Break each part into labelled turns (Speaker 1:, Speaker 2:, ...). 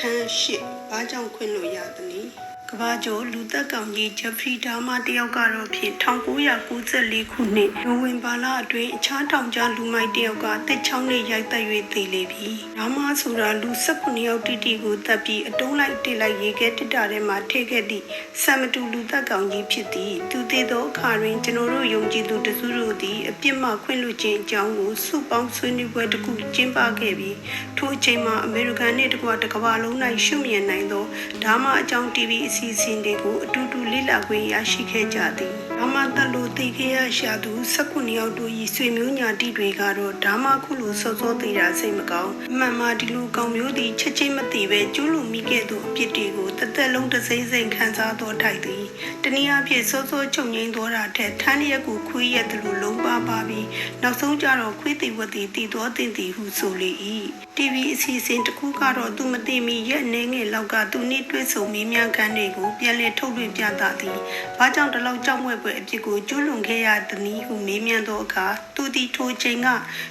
Speaker 1: အခန်းရှိဘာကြောင့်ခွင့်လို့ရသနည်း ကဘာကျော်လူသက်ကောင်ကြီးဂျက်ဖရီဒါမာတယောက်ကတော့ဖြင့်1994ခုနှစ်နိုဝင်ဘာလအတွင်းအခြားထောင်ကြားလူမိုက်တယောက်ကတစ်ချောင်းနဲ့ရိုက်သက်၍သေလေပြီဒါမှဆိုတာလူ19ယောက်တိတိကိုတပ်ပြီးအတုံးလိုက်တိလိုက်ရေခဲတစ်တာထဲမှာထည့်ခဲ့သည့်ဆမ်မတူလူသက်ကောင်ကြီးဖြစ်သည်သူသေသောအခါတွင်ကျွန်တော်တို့ယုံကြည်သူတစုတို့သည်အပြစ်မှခွင့်လွှတ်ခြင်းအကြောင်းကိုစုပေါင်းဆွေးနွေးပွဲတစ်ခုကျင်းပခဲ့ပြီးထိုအချိန်မှာအမေရိကန်နှင့်တကွတစ်ကမ္ဘာလုံး၌ရှုမြင်နိုင်သောဒါမှအကြောင်း TV အစီအစဉ်တွေကိုအတူတူလေ့လာခွင့်ရရှိခဲ့ကြသည်ဒါမှတက်လို့သိခဲ့ရရှာသူ19ယောက်တို့၏ဆွေမျိုးညာတိတွေကတော့ဒါမှခုလိုစောစောသေးတာစိတ်မကောင်းအမှန်မှဒီလိုကောင်မျိုးသည်ချက်ချင်းမသိပဲကျူးလွန်မိခဲ့သောအပြစ်တွေကိုတစ်သက်လုံးတစ်စိမ့်စိမ့်ခံစားသောထိုက်သည်တနည်းအားဖြင့်စောစောချုပ်ငိမ့်သောတာထက်ထန်းရက်ကိုခွေးရက်သလိုလုံးပါပါပြီးနောက်ဆုံးကြတော့ခွေးသိဝတ်သည်တည်တော်တင်သည်ဟုဆိုလေ၏ TV အစီအစဉ်တစ်ခုကတော့သူမသိမီရက်နေငယ်လောက်ကသူနှင့်တွေ့ဆုံမေးမြန်းခန်းတွေကိုပြန်လည်ထုတ်လွှင့်ပြသသည်။ဘာကြောင့်ဒီလောက်ကြောက်မွဲ့ပွဲအဖြစ်ကိုကျူးလွန်ခဲ့ရသနည်းဟုမေးမြန်းသောအခါသူသည်ထိုချိန်က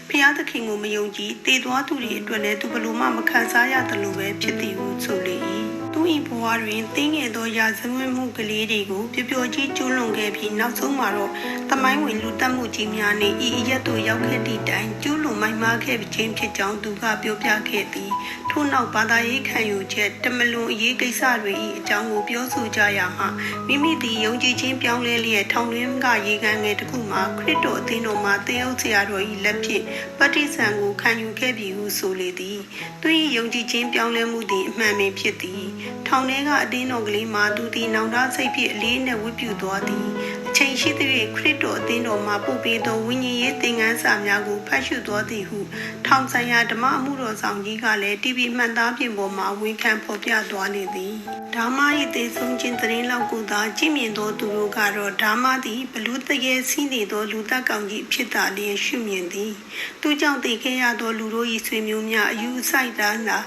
Speaker 1: ဖျားသခင်ကိုမယုံကြည်တည်သွားသူတွေအတွက်လည်းသူဘယ်လိုမှမခံစားရသလိုပဲဖြစ်သည်ဟုဆိုလေ၏။ သူ၏ဘဝတွင်တင်းငယ်သောရာဇဝတ်မှုကလေးတွေကိုပျော်ပျော်ကြီးကျူးလွန်ခဲ့ပြီးနောက်ဆုံးမှာတော့တမိုင်းဝင်လူတက်မှုကြီးများနှင့်ဤအရက်တို့ရောက်ခဲ့သည့်တိုင်ကျူးလွန်မိုက်မားခဲ့ခြင်းဖြစ်ကြောင်းသူကပြောပြခဲ့သည်ထို့နောက်ဘာသာရေးခံယူချက်တမလွန်အရေးကိစ္စတွေ၏အကြောင်းကိုပြောဆိုကြရမှမိမိသည်ယုံကြည်ခြင်းပြောင်းလဲလျက်ထောင်တွင်းကရေကန်ငယ်တစ်ခုမှာခရစ်တော်အသင်းတော်မှာသင်အုပ်ဆရာတော်၏လက်ဖြင့်ပဋိသင်ကိုခံယူခဲ့ပြီဟုဆိုလေသည်သူ၏ယုံကြည်ခြင်းပြောင်းလဲမှုသည်အမှန်ပင်ဖြစ်သည် ထောင်ထဲကအတင်းတော်ကလေးမှာသူသည်နောင်တစိတ်ဖြင့်အလေးနဲ့ဝတ်ပြုသွားသည်အချိန်ရှိသည့်ခရစ်တော်အသင်းတော်မှာပို့ပေးသောဝိညာဉ်ရေးသင်ခန်းစာများကိုဖတ်ရှုသွားသည်ဟုထောင်ဆိုင်ရာဓမ္မအမှုတော်ဆောင်ကြီးကလည်း TV မှန်သားပြင်ပေါ်မှာဝန်ခံဖော်ပြသွားလေသည်ဓမ္မ၏သေဆုံးခြင်းသတင်းလောက်ကိုသာကြည့်မြင်သောသူတို့ကတော့ဓမ္မသည်ဘလူတရေစီးနေသောလူသက်ကောင်ကြီးဖြစ်တာလျက်ရှုမြင်သည်သူကြောင့်တည်ခဲ့ရသောလူတို့၏ဆွေမျိုးများအယူဆိုင်တာနာ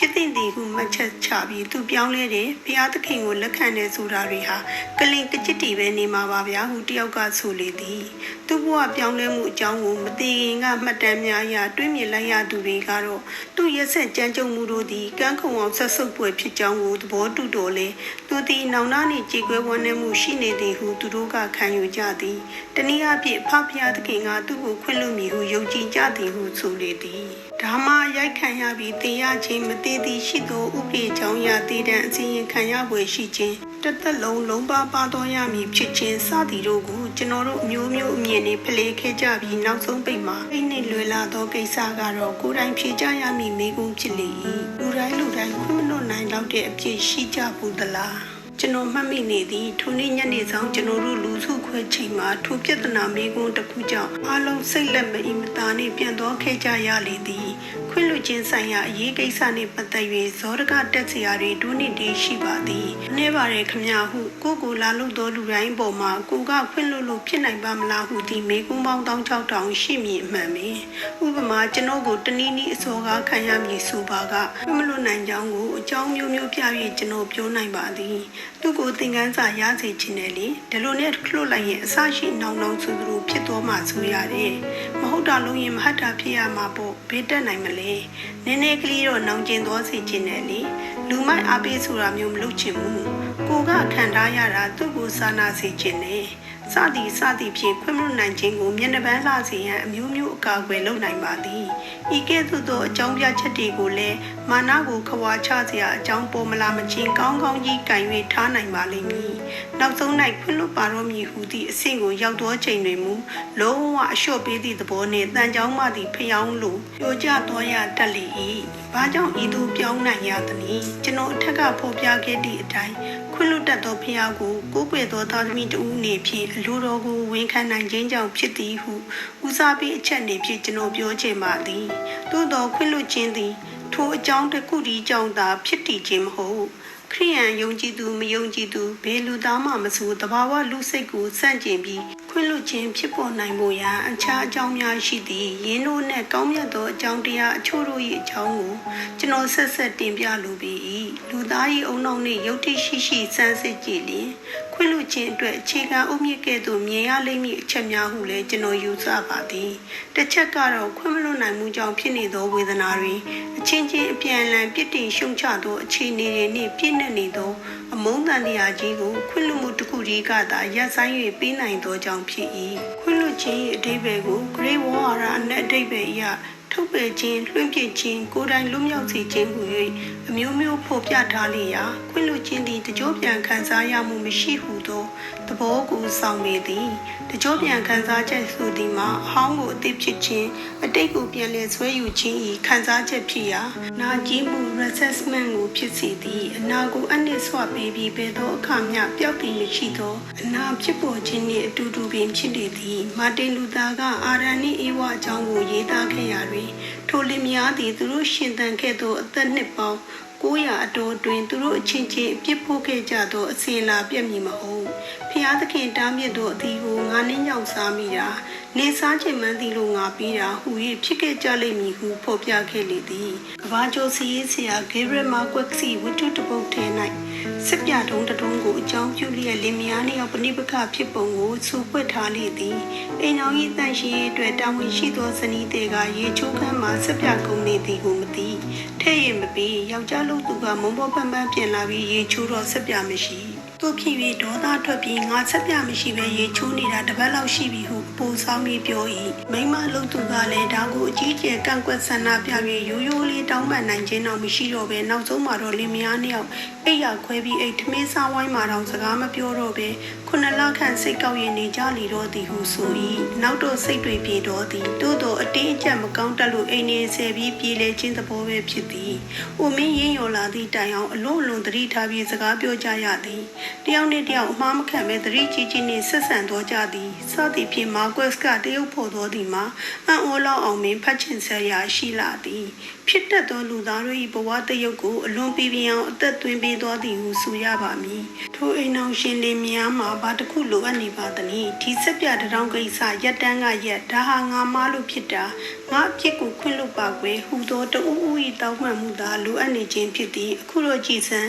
Speaker 1: ဖြစ်တဲ့ဒီဟုမှတ်ချက်ချပြီးသူပြောင်းလဲတယ်ဘုရားသခင်ကိုလက်ခံတယ်ဆိုတာတွေဟာကလင်ကကြစ်တီပဲနေမှာပါဗျာဟုတယောက်ကဆိုလေသည် သူ့ဘဝပြောင်းလဲမှုအကြောင်းကိုမသိခင်ကမှတ်တမ်းများအရတွေးမြင်လိုက်ရသူတွေကတော့သူ့ရက်ဆက်ကြမ်းကြုတ်မှုတို့သည်ကန်းခုံအောင်ဆက်ဆုပ်ပွဲဖြစ်ကြောင်းကိုသဘောတူတော်လေသူသည်နောင်နာနှင့်ကြေကွဲဝန်းနေမှုရှိနေသည်ဟုသူတို့ကခံယူကြသည်တနည်းအားဖြင့်ဖဖျားသခင်ကသူ့ကိုခွင့်လွှတ်မည်ဟုယုံကြည်ကြသည်ဟုဆိုလေသည်ဒါမှရိုက်ခံရပြီးတင်ရခြင်းမသေးသည်ရှိသောဥပဒေကြောင့်ရသေးတဲ့အစီရင်ခံရပွဲရှိခြင်းတစ်သက်လုံးလုံးပါပါတော်ရမည်ဖြစ်ခြင်းစသည်တို့ကိုကျွန်တော်တို့အမျိုးမျိုးအမြင်နဲ့ဖလှယ်ခဲ့ကြပြီးနောက်ဆုံးပိတ်မှာအိတ်နဲ့လွယ်လာသောကိစ္စကတော့ကိုယ်တိုင်ဖြေကြရမည်မိကုံးဖြစ်လေ၏လူတိုင်းလူတိုင်းခွင့်မလွတ်နိုင်တော့တဲ့အဖြစ်ရှိကြဘူးသလားကျွန်တော်မှတ်မိနေသည်ထိုနေ့ညနေဆောင်ကျွန်တော်တို့လူစုခွဲချိန်မှာထိုပြဿနာမေးခွန်းတစ်ခုကြောင့်အားလုံးစိတ်လက်မအီမတာနှင့်ပြန်သွားခဲ့ကြရလေသည်ခွင့်လွှတ်ခြင်းဆိုင်ရာအရေးကိစ္စနှင့်ပတ်သက်၍ဇောရကတက်စရာတွေဒုနှစ်တည်းရှိပါသည်အနေပါရခမညာဟုကိုကိုလာလို့သောလူတိုင်းပေါ်မှာကိုကခွင့်လွှတ်လို့ဖြစ်နိုင်ပါမလားဟုဒီမေးခွန်းပေါင်းတောင်းချောက်တောင်ရှိမည်အမှန်ပင်ဥပမာကျွန်တော်ကိုတနည်းနည်းအစောကားခံရမည်ဆိုပါကမလွတ်နိုင်ကြောင်းကိုအကြောင်းမျိုးမျိုးပြ၍ကျွန်တော်ပြောနိုင်ပါသည်သူကိုသင်ခန်းစာရစေခြင်းနဲ့လေဒီလိုနဲ့ခလို့လိုက်ရင်အဆရှိနောင်နောင်ဆိုသလိုဖြစ်သွားမှဆိုရတယ်မဟုတ်တာလုံးရင်မဟတ်တာဖြစ်ရမှာပေါ့ဘေးတက်နိုင်မလဲနည်းနည်းကလေးတော့နောင်ကျင်သွားစေခြင်းနဲ့လေလူမိုက်အားပေးဆိုတာမျိုးမလုပ်ချင်ဘူးကိုကခံထားရတာသူ့ကိုစာနာစေခြင်းနဲ့ စသည်စသည်ဖြင့်ခွင့်မလွတ်နိုင်ခြင်းကိုမျက်နှာပန်းလာစေရန်အမျိုးမျိုးအကာအကွယ်လုပ်နိုင်ပါသည်ဤကဲ့သို့သောအကြောင်းပြချက်တွေကိုလည်းမာနကိုခွာချစရာအကြောင်းပေါ်မလာမချင်းကောင်းကောင်းကြီးကင်၍ထားနိုင်ပါလိမ့်မည်နောက်ဆုံး၌ခွင့်လွတ်ပါတော့မည်ဟုသည့်အဆင့်ကိုရောက်သောချိန်တွင်မူလုံးဝအလျှော့ပေးသည့်သဘောနှင့်တန်ကြောင်းမှသည့်ဖျောင်းလိုပြောကြတော်ရတတ်လေ၏ဘာကြောင့်ဤသို့ပြောင်းနိုင်ရသနည်းကျွန်တော်အထက်ကဖော်ပြခဲ့သည့်အတိုင်း ခွင့်လွတ်တတ်သောဖျားကိုကိုးကွယ်သောသားသမီးတဦးနေဖြင့်အလိုတော်ကိုဝန်ခံနိုင်ခြင်းကြောင့်ဖြစ်သည်ဟုဦးစားပေးအချက်နေဖြင့်ကျွန်တော်ပြောချင်ပါသည်သို့တော်ခွင့်လွတ်ခြင်းသည်ထိုအကြောင်းတစ်ခုတည်းကြောင့်သာဖြစ်တည်ခြင်းမဟုတ်ခရိယန်ယုံကြည်သူမယုံကြည်သူဘယ်လူသားမှမဆိုတဘာဝလူစိတ်ကိုစန့်ကျင်ပြီး ခွခွင့်လွှတ်ခြင်းဖြစ်ပေါ်နိုင်ဖို့ရန်အခြားအကြောင်းများရှိသည်ယင်းတို့နှင့်ကောင်းမြတ်သောအကြောင်းတရားအချို့တို့၏အကြောင်းကိုကျွန်တော်ဆက်ဆက်တင်ပြလိုပေ၏လူသား၏အုံနောက်နှင့်ယုတ်တိရှိရှိစမ်းစစ်ကြည့်လျင် ခွင့်လွှတ်ခြင်းအတွက်အခြေခံအုတ်မြစ်ကဲ့သို့မြင်ရလိမ့်မည်အချက်များဟုလည်းကျွန်တော်ယူဆပါသည်တစ်ချက်ကတော့ခွင့်မလွှတ်နိုင်မှုကြောင့်ဖြစ်နေသောဝေဒနာတွေအချင်းချင်းအပြန်အလှန်ပြစ်တင်ရှုံချသောအခြေအနေတွေနှင့်ပြည့်နှက်နေသောအမုန်းတန်တရားကြီးကိုခွင့်လွှတ်မှုတစ်ခုတည်းကသာရပ်ဆိုင်း၍ပေးနိုင်သောကြောင့်ဖြစ်၏ခွင့်လွှတ်ခြင်း၏အဓိပ္ပာယ်ကို Great War အနက်အဓိပ္ပာယ်အရ ထုတ်ပယ်ခြင်းလွှင့်ပစ်ခြင်းကိုယ်တိုင်လွတ်မြောက်စေခြင်းဟူ၍အမျိုးမျိုးဖော်ပြထားလေရာခွင့်လွှတ်ခြင်းသည်တကြောပြန်ခံစားရမှုမရှိဟုသောသဘောကိုဆောင်ပေသည်တကြောပြန်ခံစားချက်ဆိုသည်မှာအဟောင်းကိုအသိဖြစ်ခြင်းအတိတ်ကိုပြန်လည်ဆွဲယူခြင်း၏ခံစားချက်ဖြစ်ရာနာကြည့်မှု reassessment ကိုဖြစ်စေသည်အနာကိုအနစ်ဆွပေးပြီးဘယ်သောအခါမျှပျောက်တည်မရှိသောအနာဖြစ်ပေါ်ခြင်းနှင့်အတူတူပင်ဖြစ်နေသည် မာတင်လူသာကအာရန်နှင့်အေဝါအကြောင်းကိုရေးသားခဲ့ရာတွင်ထိုလင်မယားသည်သူတို့ရှင်သန်ခဲ့သောအသက်နှစ်ပေါင်း900အတော်တွင်သူတို့အချင်းချင်းအပြစ်ဖို့ခဲ့ကြသောအစဉ်လာပြည့်မည်မဟုတ်ဖျားသခင်တားမြစ်သောအသီးကိုငါနှင်းရောက်စားမိတာ နေစားခြင်းမှန်းသည်လို့ငါပြီးတာဟူ၍ဖြစ်ခဲ့ကြလိမ့်မည်ဟုဖော်ပြခဲ့လေသည်ကဘာကျော်စီရေးဆရာဂေဘရမာကွက်စီဝတ္ထုတပုတ်ထဲ၌စစ်ပြတုံးတတုံးကိုအကြောင်းပြုလျက်လင်မယားနှင့်ပဏိပခဖြစ်ပုံကိုစူပွက်ထားလေသည်အိမ်တော်၏တန်ရှိရေးအတွက်တာဝန်ရှိသောဇနီးတဲ့ကရေချိုးခမ်းမှစစ်ပြကုန်နေသည်ကိုမသိထဲ့ရမပြီးယောက်ျားလူသူကမုံဘောပန်းပန်းပြင်လာပြီးရေချိုးတော့စစ်ပြမရှိသူဖြစ်ပြီးဒေါသထွက်ပြီးငါဆက်ပြမရှိပဲရေချိုးနေတာတပတ်လောက်ရှိပြီဟုပူ ဆောင်ပြီးပြော၏မိမလုံသူကလည်းဒါကိုအကြီးကျယ်ကန့်ကွက်ဆန္ဒပြပြီးရိုးရိုးလေးတောင်းပန်နိုင်ခြင်းတော့မရှိတော့ပဲနောက်ဆုံးမှာတော့လင်မယားနှစ်ယောက်အိတ်ရခွဲပြီးအိတ်ထမင်းစားဝိုင်းမှာတော့စကားမပြောတော့ပဲခုနှစ်လခန့်စိတ်ကောက်ရင်နေကြလီတော့သည်ဟုဆို၏နောက်တော့စိတ်တွေပြေတော့သည်တိုးတော့အတင်းအကျပ်မကောင်းတတ်လို့အိမ်နေဆယ်ပြီးပြေလေခြင်းသဘောပဲဖြစ်သည်။အိုမင်းရင်းရော်လာသည့်တိုင်အောင်အလွန်အလွန်သတိထားပြီးစကားပြောကြရသည်။တယောက်နဲ့တယောက်အမှားမခံပဲသတိကြီးကြီးနှင့်ဆက်ဆံတော်ကြသည်။စသည်ဖြင့်မာကွက်စ်ကတရုတ်ဖို့တော်သည်မှာအံ့ဩလောက်အောင်မင်းဖတ်ချင်ဆက်ရာရှိလာသည်။ဖြစ်တတ်သောလူသားတို့၏ဘဝတရုတ်ကိုအလွန်ပြပြအောင်အသက်သွင်းပေးတော်သည်ဟုဆိုရပါမည်။ထိုအိမ်အောင်ရှင်လင်များမှာဘာတစ်ခုလိုအပ်နေပါသနည်း။ဒီဆက်ပြတရောင်းကိစ္စရက်တန်းကရက်ဒါဟာငါမားလို့ဖြစ်တာငါအဖြစ်ကိုခွင့်လွတ်ပါကွယ်ဟူသောတဦးဦး၏တောင်းပန်မှုသာလိုအပ်နေခြင်းဖြစ်သည်အခုတော့ကြည်စံ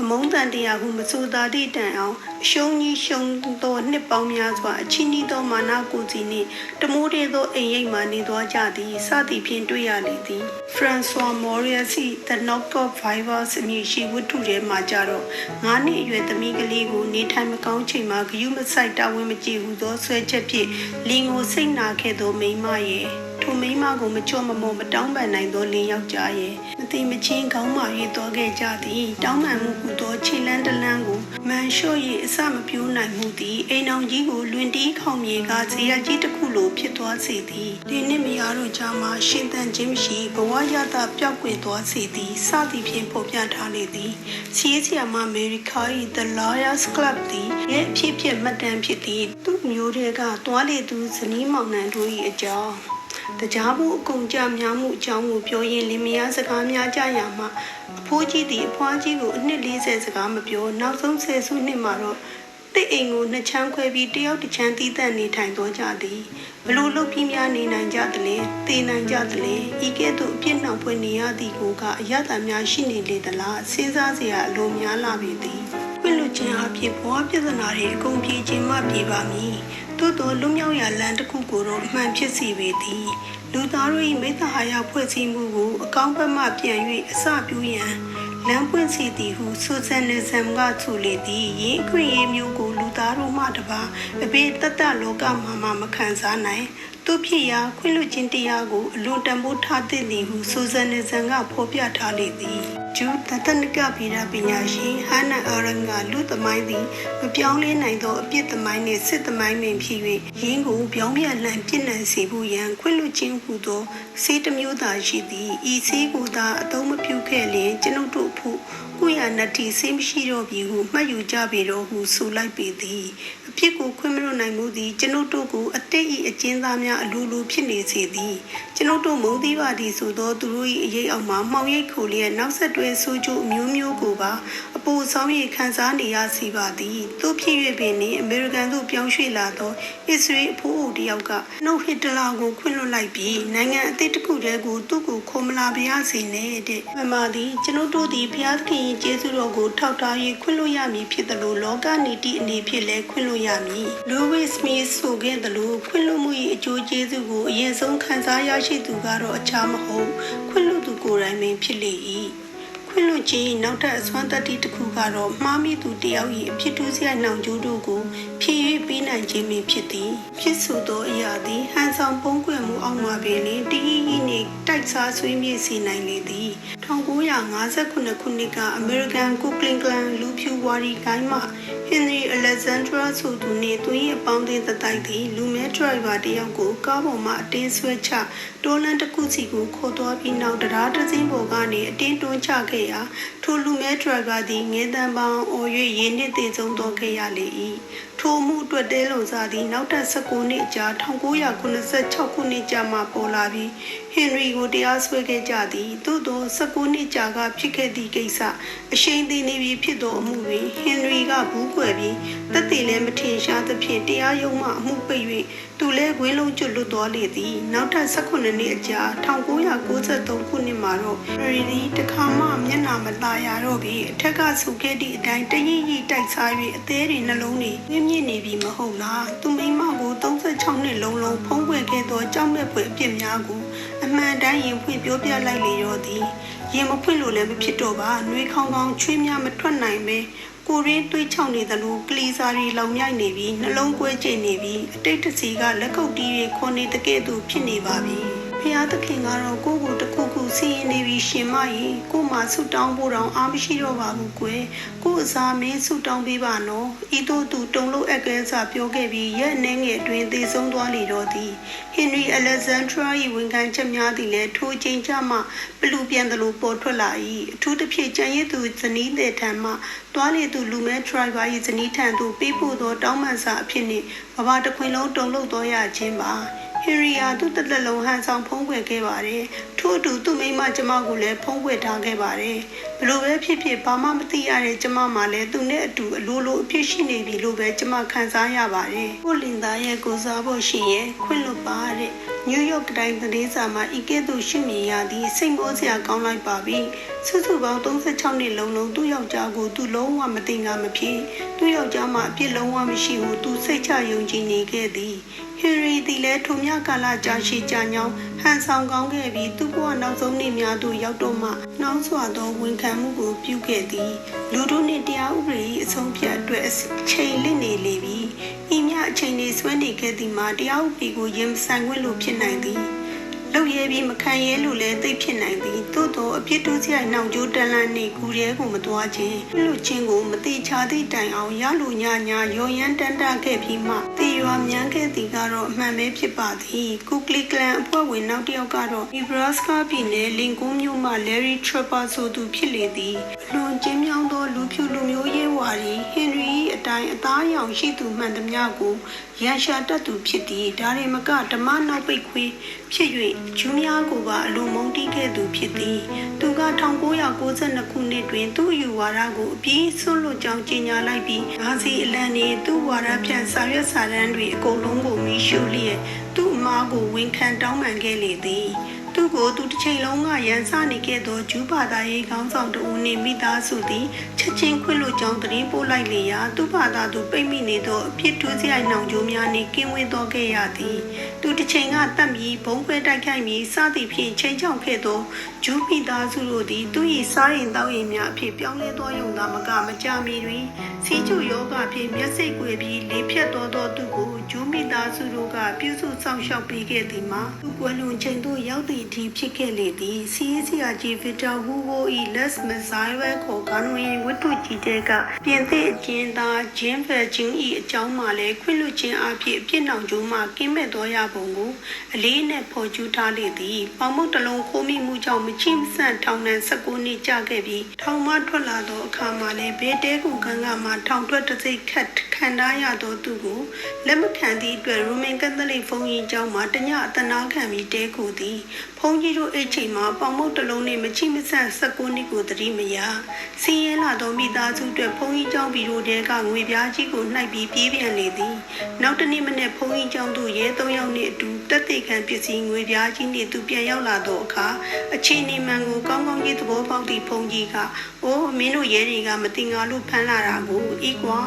Speaker 1: အမုန်းတန်တရားဟုမဆိုသာသည့်တန်အောင်အ ရှုံးကြီးရှုံးသောနှစ်ပေါင်းများစွာအချင်းကြီးသောမာနကိုစီနှင့်တမိုးတဲ့သောအိမ်ရိပ်မှနေသွားကြသည်စသည်ဖြင့်တွေ့ရလေသည် Francois Mauriac ၏ The Knock of Vipers အမည်ရှိဝတ္ထုထဲမှာကြတော့ငါးနှစ်အရွယ်သမီးကလေးကိုနေထိုင်မကောင်းချိန်မှာဂယုမဆိုင်တာဝန်မကြည့်ဟုသောဆွဲချက်ဖြင့်လင်ကိုစိတ်နာခဲ့သောမိန်းမရဲ့ထိုမိန်းမကိုမချော့မမော့မတောင်းပန်နိုင်သောလင်ယောက်ျားရဲ့မသိမချင်းခေါင်းမာ၍တော်ခဲ့ကြသည်တောင်းပန်မှုဟူသောခြေလန်းတလန်းကို မန်လျှော့၍အစမပြိုးနိုင်မှုသည်အိမ်အောင်ကြီးကိုလွင်တီးခေါင်မြေကဇေယျကြီးတစ်ခုလိုဖြစ်သွားစေသည်ဒီနှစ်မယားတို့ကြားမှာရှင်သန်ခြင်းမရှိဘဝရတာပျောက်ကွယ်သွားစေသည်စသည်ဖြင့်ဖော်ပြထားလေသည်စီးစီယာမအမေရိက၏ The Lawyers Club သည်ရဲ့အဖြစ်ဖြစ်မှတ်တမ်းဖြစ်သည်သူ့မျိုးတွေကတွားလေသူဇနီးမောင်နှံတို့၏အကြောင်း တရားမှုအကုန်ကြများမှုအကြောင်းကိုပြောရင်လင်မယားစကားများကြရမှာအဖိုးကြီးသည်အဖွားကြီးကိုအနှစ်40စကားမပြောနောက်ဆုံး10စုနှစ်မှာတော့တိတ်အိမ်ကိုနှစ်ချမ်းခွဲပြီးတယောက်တစ်ချမ်းတီးတန့်နေထိုင်သွားကြသည်ဘလို့လုတ်ပြီးများနေနိုင်ကြသလဲတည်နိုင်ကြသလဲဤကဲ့သို့အပြစ်နှောင်ဖွယ်နေရသည်ကိုကအရသာများရှိနေလေသလားစဉ်းစားစရာအလိုများလာပေသည်ခွင့်လွတ်ခြင်းအဖြစ်ဘဝပြဿနာတွေအကုန်ပြေခြင်းမှပြေပါမည် သို့တော်လွတ်မြောက်ရာလမ်းတစ်ခုကိုတော့အမှန်ဖြစ်စီပေသည်လူသားတို့၏မိသဟာယဖွဲ့စည်းမှုကိုအကောင်းဘက်မှပြန်၍အစပြုရန်လမ်းပွင့်စီသည်ဟုဆူဇန်နဇမ်ကသူလေသည်ယင်းခွင့်ရေးမျိုးကိုလူသားတို့မှတပါအဘေတတလောကမှာမှမခံစားနိုင်သူဖြစ်ရာခွင့်လွှတ်ခြင်းတရားကိုအလွန်တန်ဖိုးထားသင့်သည်ဟုဆူဇန်နဇမ်ကဖော်ပြထားလေသည် ဂျူတတနကဗီဒပညာရှင်ဟန်နာအာရန်ကလူသမိုင်းသည်မပြောင်းလဲနိုင်သောအပြစ်သမိုင်းနှင့်စစ်သမိုင်းပင်ဖြစ်၍ယင်းကိုပြောင်းပြန်လှန်ပြစ်နှံစေဖို့ရန်ခွင့်လွှတ်ခြင်းဟူသောဆေးတစ်မျိုးသာရှိသည်ဤဆေးကိုသာအသုံးမပြုခဲ့လျင်ကျွန်ုပ်တို့ဖို့ဝကိုရနတ္တိစိတ်မရှိတော့ပြီဟုမှတ်ယူကြပေတော့ဟုဆိုလိုက်ပေသည်အ ဖြစ်ကိုခွင့်မလွတ်နိုင်မှုသည်ကျွန်ုပ်တို့ကိုအတိတ်၏အကျဉ်းသားများအလိုလိုဖြစ်နေစေသည်ကျွန်ုပ်တို့မုန်းသီးပါသည်ဆိုသောသူတို့၏အရေးအောက်မှာမှောင်ရိပ်ခိုလျက်နောက်ဆက်တွဲဆိုးကျိုးအမျိုးမျိုးကိုပါအပူဆောင်ရခံစားနေရစီပါသည်သို့ဖြစ်၍ပင်နေအမေရိကန်သို့ပြောင်းရွှေ့လာသောအစ္စရေးအဖိုးအိုတယောက်ကနှုတ်ဟစ်တလာကိုခွင့်လွှတ်လိုက်ပြီးနိုင်ငံအသစ်တစ်ခုတည်းကိုသူ့ကိုခေါ်မလာပါရစေနဲ့တဲ့မမသည်ကျွန်ုပ်တို့သည်ဘုရားသခင်၏ကျေးဇူးတော်ကိုထောက်ထား၍ခွင့်လွှတ်ရမည်ဖြစ်သလိုလောကနေတိအနေဖြင့်လည်းခွင့်လွှတ်ရမည်လူဝစ်စမစ်ဆိုခဲ့သလိုခွင့်လွှတ်မှု၏အကျိုးကျေးဇူးကိုအရင်ဆုံးခံစားရရှိသူကတော့အခြားမဟုတ်ခွင့်လွှတ်သူကိုယ်တိုင်ပင်ဖြစ်လေ၏ခွင့်လွှတ်ခြင်း၏နောက်ထပ်အစွမ်းတတ္တိတစ်ခုကတော့မှားမိသူတယောက်၏အဖြစ်တူးစရိုက်နှောင်ကြိုးတို့ကိုဖြည့်၍ပေးနိုင်ခြင်းပင်ဖြစ်သည်ဖြစ်ဆိုသောအရာသည်ဟန်ဆောင်ပုံးကွယ်မှုအောက်မှာပင်လင်တည်ရည်နှင့်တိုက်စားဆွေးမြေ့စေနိုင်လေသည်1958ခုနှစ်ကအမေရိကန်ကုကလင်ကလန်လူဖြူဝါရီကိုင်းမှ ဟင်နရီအလက်ဇန်ဒရာဆိုသူနှင့်သူ၏အပေါင်းအသင်းသက်တိုက်သည်လူမဲဒရိုင်ဘာတယောက်ကိုကားပေါ်မှအတင်းဆွဲချတိုးလန်တစ်ခုစီကိုခေါ်သွားပြီးနောက်တရားတစ်စင်းပေါ်ကနေအတင်းတွန်းချခဲ့ရာထိုလူမဲဒရိုင်ဘာသည်ငင်းတန်ပေါင်းအော်၍ရင်းနှင့်တည်ဆုံးသွားခဲ့ရလေ၏ထိုမှုအတွက်တဲလုံစားသည်နောက်ထပ်19နှစ်ကြာ1986ခုနှစ်ကြာမှပေါ်လာပြီးဟင်ရီကိုတရားစွဲခဲ့ကြသည်သို့သော19နှစ်ကြာကဖြစ်ခဲ့သည့်ကိစ္စအရှိန်သေးနေပြီဖြစ်သောအမှုတွင်ဟင်ရီကဘူးကွယ်ပြီးတက်တည်လည်းမထင်ရှားသဖြင့်တရားရုံးမှအမှုပိတ်၍ သူလည်းခွင်းလုံးကျွတ်လွတ်သွားလေသည်နောက်ထပ်18နှစ်အကြာ1993ခုနှစ်မှာတော့ရီဒီတခါမှမျက်နှာမตาရတော့ပြီအထက်ကဆိုခဲ့သည့်အတိုင်းတရင်ရိတိုက်စား၍အသေးတွေနှလုံးတွေမြင့်မြင့်နေပြီမဟုတ်လားသူမိမကို36နှစ်လုံးလုံးဖုံးကွယ်ခဲ့သောကြောက်မဲ့ဖွယ်အပြစ်များကိုအမှန်တမ်းရင်ဖွင့်ပြောပြလိုက်လေရောသည်ရင်မဖွင့်လို့လည်းမဖြစ်တော့ပါနှွေးခေါင်းခေါင်းချွေးများမထွက်နိုင်ပဲ ကိုရင်းတွေးချောင်းနေသလိုကလီစာရီလောင်မြိုက်နေပြီးနှလုံးကွဲကျနေပြီးအတိတ်တစီကလက်ကုပ်တီးတွေခွန်နေတကဲ့သို့ဖြစ်နေပါပြီဖျားသခင်ကတော့ကိုယ့်ကိုယ်တ စ်ခုခုစီရင်နေပြီးရှင်မရင်ကို့မှာဆုတောင်းဖို့တောင်အားမရှိတော့ပါဘူးကွယ်ကို့အစားမင်းဆုတောင်းပေးပါနော်ဤသို့သူတုံလို့အကဲစားပြောခဲ့ပြီးရဲ့အနေငယ်အတွင်းသေဆုံးသွားလေတော့သည်ဟင်ရီအလက်ဇန်ဒရာ၏ဝန်ခံချက်များသည်လည်းထိုချိန်ကျမှပလူပြန်သလိုပေါ်ထွက်လာ၏အထူးသဖြင့်ကြံရည်သူဇနီးတဲ့ထံမှတွားလေသူလူမဲဒရိုင်ဘာ၏ဇနီးထံသို့ပေးပို့သောတောင်းပန်စာအဖြစ်နှင့်ဘဝတစ်ခွင်လုံးတုံလို့တော်ရခြင်းပါ ဟင်ရီယာသူ့တက်လက်လုံးဟန်ဆောင်ဖုံးကွယ်ခဲ့ပါတယ်ထို့အတူသူ့မိမကျမကိုလည်းဖုံးကွယ်ထားခဲ့ပါတယ်ဘလို့ပဲဖြစ်ဖြစ်ဘာမှမသိရတဲ့ကျမမှလည်းသူနဲ့အတူအလိုလိုအဖြစ်ရှိနေပြီလို့ပဲကျမခံစားရပါတယ်ကိုလင်သားရဲ့ကိုစားဖို့ရှိရဲ့ခွင့်လွတ်ပါတဲ့နယူးယောက်တိုင်းသတင်းစာမှာဤကဲ့သို့ရှင်းမြင်ရသည်စိတ်မိုးစရာကောင်းလိုက်ပါပြီစုစုပေါင်း36နှစ်လုံးလုံးသူ့ယောက်ျားကိုသူလုံးဝမသိငါမဖြစ်သူ့ယောက်ျားမှအပြစ်လုံးဝမရှိဟုသူစိတ်ချယုံကြည်နေခဲ့သည် ဟင်ရီသည်လည်းထိုမြကာလကြာရှည်ကြာညောင်းဟန်ဆောင်ကောင်းခဲ့ပြီးသူ့ဘဝနောက်ဆုံးနှစ်များသို့ရောက်တော့မှနှောင်းစွာသောဝန်ခံမှုကိုပြုခဲ့သည်လူတို့နှင့်တရားဥပဒေ၏အဆုံးဖြတ်အတွက်အချိန်လင့်နေလေပြီဤမြအချိန်လေးဆွဲနေခဲ့သည်မှာတရားဥပဒေကိုရင်ဆိုင်ခွင့်လို့ဖြစ်နိုင်သည် လောက်ရဲပြီးမခံရဲလို့လည်းသိဖြစ်နိုင်သည်သို့သောအပြစ်တူးစရိုက်နှောင်ကြိုးတန်လန့်နေကူရဲကိုမသွားခြင်းလူချင်းကိုမတိချသည့်တိုင်အောင်ရလူညာညာရောရမ်းတန်တခဲ့ပြီးမှတေရွာမြန်းခဲ့သည်ကတော့အမှန်ပဲဖြစ်ပါသည်ကုကလီကလန်အဖွဲ့ဝင်နောက်တစ်ယောက်ကတော့နီဘရာစကာပြည်နယ်လင်ကွန်းမြို့မှလယ်ရီထရပါဆိုသူဖြစ်လေသည်အလွန် ကျင်းမြောင်းသောလူဖြူလူမျိုးရေးဝါရီဟင်ရီ၏အတိုင်းအသားရောင်ရှိသူမှန်သမျှကိုရန်ရှာတတ်သူဖြစ်သည်ဒါရင်မကဓမ္မနောက်ပိတ်ခွေးဖြစ်၍ဂျူးများကိုပါအလိုမုန်းတီးခဲ့သူဖြစ်သည်သူက1992ခုနှစ်တွင် သူ့ယူဝါဒကိုအပြည့်ဆွလွတ်ကြောင်းကြေညာလိုက်ပြီးနာဇီအလံနေသူ့ဝါဒဖြန့်စာရွက်စာတမ်းတွေအကုန်လုံးကိုမီးရှို့လျက်သူ့အမားကိုဝန်ခံတောင်းပန်ခဲ့လေသည်သူ့ ကိုသူတစ်ချိန်လုံးကရန်စနေခဲ့သောဂျူးဘာသာရေးခေါင်းဆောင်တဦးနှင့်မိသားစုသည်ချက်ချင်းခွင့်လွှတ်ကြောင်းသတင်းပို့လိုက်လေရာသူ့ဘာသာသူပိတ်မိနေသောအဖြစ်ထူးစရိုက်နှောင်ကြိုးများနှင့်ကင်းဝေးသောခဲ့ရသည်သူတစ်ချိန်ကတတ်ပြီးဘုံခွဲတိုက်ခိုက်ပြီးစသည်ဖြင့်ချိန်ချောက်ခဲ့သောဂျူးမိသားစုတို့သည်သူ၏စားရင်တောက်ရင်များအဖြစ်ပြောင်းလဲသောယုံသာမကမကြမီတွင်စီးကျူယောဂဖြင့်မျက်စိကွယ်ပြီးလေဖြတ်တော်သောသူကိုဂျူးမိသားစုတို့ကပြုစုဆောင်ရှောက်ပေးခဲ့သည်မှာသူကွယ်လွန်ချိန်သို့ရောက်သည့်အထိကြီးဖြစ်ခဲ့လေသည် CACRG Victor Hugo ၏ Les Miserables ခေါ်ဂါနဝင်ဝတ္ထုကြီးတဲ့ကပြင်သစ်အကျဉ်းသားဂျင်းဖယ်ဂျင်း၏အကြောင်းမှလည်းခွင့်လွှတ်ခြင်းအဖြစ်အပြစ်နှောင်ကြိုးမှကင်းမဲ့တော်ရပုံကိုအလေးနဲ့ဖော်ကျူးထားလေသည်ပေါမုတ်တလုံးခိုးမိမှုကြောင့်မချိမဆန့်ထောင်ဒဏ်19နှစ်ကြာခဲ့ပြီးထောင်မှထွက်လာသောအခါမှာလည်းဘေးတဲကူကန်းကမှထောင်ထွက်တစ်စိတ်ခတ်ခံထားရသောသူကိုလက်မခံသည့်အတွက်ရိုမန်ကက်သလစ်ဘုန်းကြီးကျောင်းမှာတညအတနာခံပြီးတဲကူသည်ဘုန်းကြီးတို့အိတ်ချိန်မှာပေါမုတ်တလုံးနှင့်မချိမဆန့်19နှစ်ကိုသတိမရစီးရဲလာသောမိသားစုအတွက်ဘုန်းကြီးကျောင်းဘီရိုတဲကငွေပြားကြီးကိုနှိုက်ပြီးပြေးပြန်လေသည်နောက်တစ်နေ့မနေ့ဘုန်းကြီးကျောင်းသို့ရဲ၃ယောက်နှင့်အတူတက်တေခံပစ္စည်းငွေပြားကြီးနှင့်သူပြန်ရောက်လာသောအခါအခြေအနေမှန်ကိုကောင်းကောင်းကြီးသဘောပေါက်သည့်ဘုန်းကြီးကအိုးမင်းတို့ရဲတွေကမတင်ငါလို့ဖမ်းလာတာကိုဤကွာ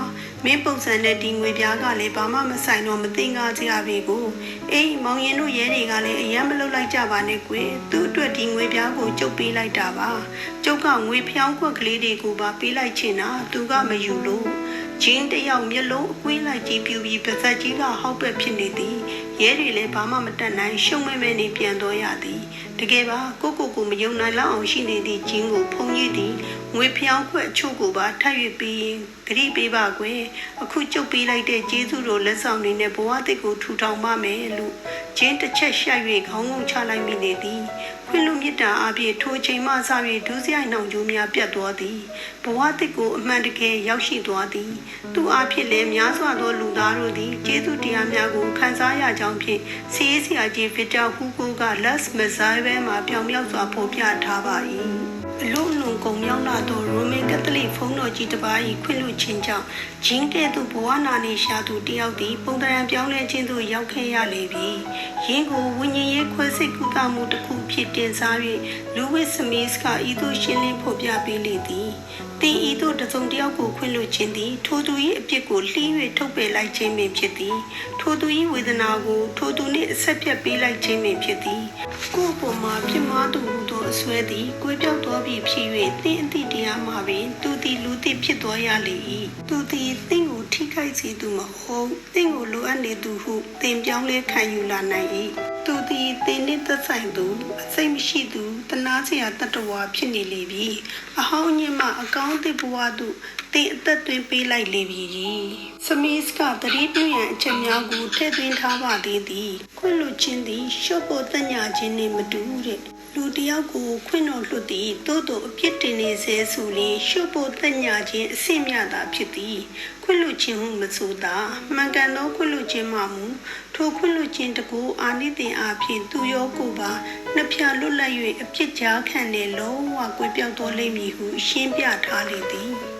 Speaker 1: မင်းပုံစံနဲ့ဒီငွေပြားကလည်းဘာမှမဆိုင်တော့မတင်ကားကြရပြီကိုအေးမောင်ရင်တို့ရဲတွေကလည်းအယမ်းမလုပ်လိုက်ကြပါနဲ့ကွယ်သူ့အတွက်ဒီငွေပြားကိုကျုပ်ပေးလိုက်တာပါကျုပ်ကငွေဖျောင်းခွက်ကလေးတွေကိုပါပေးလိုက်ချင်တာသူကမယူလို့ဂျင်းတယောက်မျက်လုံးအကွေးလိုက်ကြည့်ပြူပြီးပါဇက်ကြီးကဟောက်ပဲ့ဖြစ်နေသည်ရဲတွေလည်းဘာမှမတတ်နိုင်ရှုံမဲမဲနေပြန်တော့ရသည် တကယ်ပါကိုကိုကိုမယုံနိုင်လောက်အောင်ရှိနေသည့်ဂျင်းကိုဖုံးရည်သည်ငွေဖျောင်းခွက်အချို့ကိုပါထပ်၍ပြီးဂရိပေးပါကွယ်အခုကျုပ်ပေးလိုက်တဲ့ကျေးဇူးတော်လက်ဆောင်တွေနဲ့ဘဝတစ်ကိုထူထောင်ပါမယ်လို့ ဂျင်းတစ်ချက်ရှက်၍ခေါင်းငုံချလိုက်မိနေသည်ခွင့်လွမြစ်တာအပြည့်ထိုချိန်မှစ၍ဒုစရိုက်နှောင်ကြိုးများပြတ်သွားသည်ဘဝတစ်ကိုအမှန်တကယ်ရောက်ရှိသွားသည်သူအဖြစ်လည်းများစွာသောလူသားတို့သည်ကျေးဇူးတရားများကိုခံစားရကြောင်းဖြင့်စီးရေးဆရာကြီးဗစ်တာဟူဂိုက Les Miserables မှာပြောင်မြောက်စွာဖော်ပြထားပါ၏ အလို့လုံကုံမြောက်လာသောရိုမန်ကက်သလစ်ဘုန်းတော်ကြီးတစ်ပါး၏ခွင့်လွှတ်ခြင်းကြောင့်ဂျင်းကဲ့သို့ဘဝနာနေရှာသူတယောက်သည်ပုံသဏ္ဍာန်ပြောင်းလဲခြင်းသို့ရောက်ခဲ့ရလေပြီ။ယင်းကိုဝိညာဉ်ရေးခွဲစိတ်ကုသမှုတစ်ခုဖြစ်တင်စား၍လူဝစ်စမစ်ကဤသို့ရှင်းလင်းဖော်ပြပေးလေသည်။သင်ဤသို့တစုံတစ်ယောက်ကိုခွင့်လွှတ်ခြင်းသည် ထိုသူ၏အပြစ်ကိုလှီး၍ထုတ်ပယ်လိုက်ခြင်းပင်ဖြစ်သည်။ထိုသူ၏ဝေဒနာကိုထိုသူနှင့်အဆက်ပြတ်ပေးလိုက်ခြင်းပင်ဖြစ်သည်။ကိုယ့်ပေါ်မှာပြစ်မှားသူဟူသောအစွဲသည်ကိုယ်ပြောက်သောပြီးဖြစ်၍သင်အသည့်တရားမှာပင်သူသည်လူသည်ဖြစ်သွားရလေ၏။သူသည်သင်ကိုထိခိုက်စေသူမဟုတ်သင်ကိုလိုအပ်နေသူဟုသင်ပြောင်းလဲခံယူလာနိုင်၏။ သူသည်သင်နှင့်သက်ဆိုင်သူအစိတ်မရှိသူတနာစရာတတ္တဝါဖြစ်နေလေပြီ။အဟောင်းညင်မှအကောင်းသစ်ဘဝသို့သင်အသက်သွင်းပေးလိုက်လေပြီ။စမစ်ကတတိပြုရန်အချက်များကိုထည့်သွင်းထားပါသေးသည်။ခွင့်လွှတ်ခြင်းသည်ရှုပ်ဖို့တညာခြင်းနှင့်မတူတဲ့။ လူတယောက်ကိုခွင့်တော်လွှတ်သည်သို့သောအပြစ်တင်နေစေဆိုရင်ရှုပ်ဖို့တညာခြင်းအစစ်မြတာဖြစ်သည်ခွင့်လွှတ်ခြင်းဟုမဆိုသာမှန်ကန်သောခွင့်လွှတ်ခြင်းမှမူထိုခွင့်လွှတ်ခြင်းတကူအာနိသင်အားဖြင့်သူရောကိုယ်ပါနှစ်ဖြာလွတ်လပ်၍အပြစ်ကြားခံနေလုံးဝကွယ်ပြောက်တော်လိမ့်မည်ဟုရှင်းပြထားလေသည်